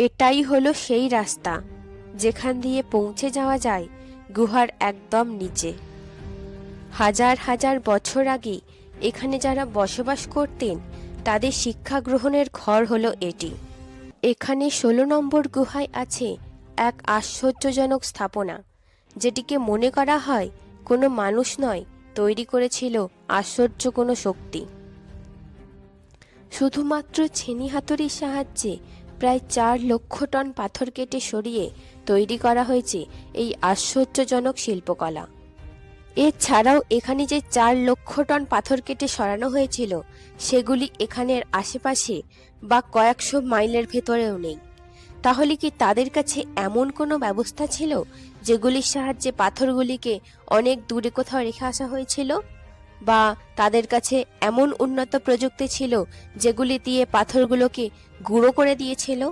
এটাই হলো সেই রাস্তা। যেখান দিয়ে পৌঁছে যাওয়া যায়, গুহার একদম নিচে। হাজার হাজার বছর আগে এখানে যারা বসবাস করতেন, তাদের শিক্ষা গ্রহণের ঘর হলো এটি। এখানে ষোলো নম্বর গুহায় আছে এক আশ্চর্যজনক স্থাপনা, যেটিকে মনে করা হয় কোনো মানুষ নয়, তৈরি করেছিল আশ্চর্য কোনো শক্তি। শুধুমাত্র ছেনি হাতুড়ির সাহায্যে প্রায় চার লক্ষ টন পাথর কেটে সরিয়ে তৈরি করা হয়েছে এই আশ্চর্যজনক শিল্পকলা। এছাড়াও এখানে যে চার লক্ষ টন পাথর কেটে সরানো হয়েছিল, সেগুলি এখানের আশেপাশে বা কয়েকশো মাইলের ভেতরেও নেই। তাহলে কি তাদের কাছে এমন কোনো ব্যবস্থা ছিল, যেগুলির সাহায্যে পাথরগুলিকে অনেক দূরে কোথাও রেখে আসা হয়েছিল? বা তাদের কাছে এমন উন্নত প্রযুক্তি ছিল যেগুলি দিয়ে পাথরগুলোকে গুঁড়ো করে দিয়েছিল?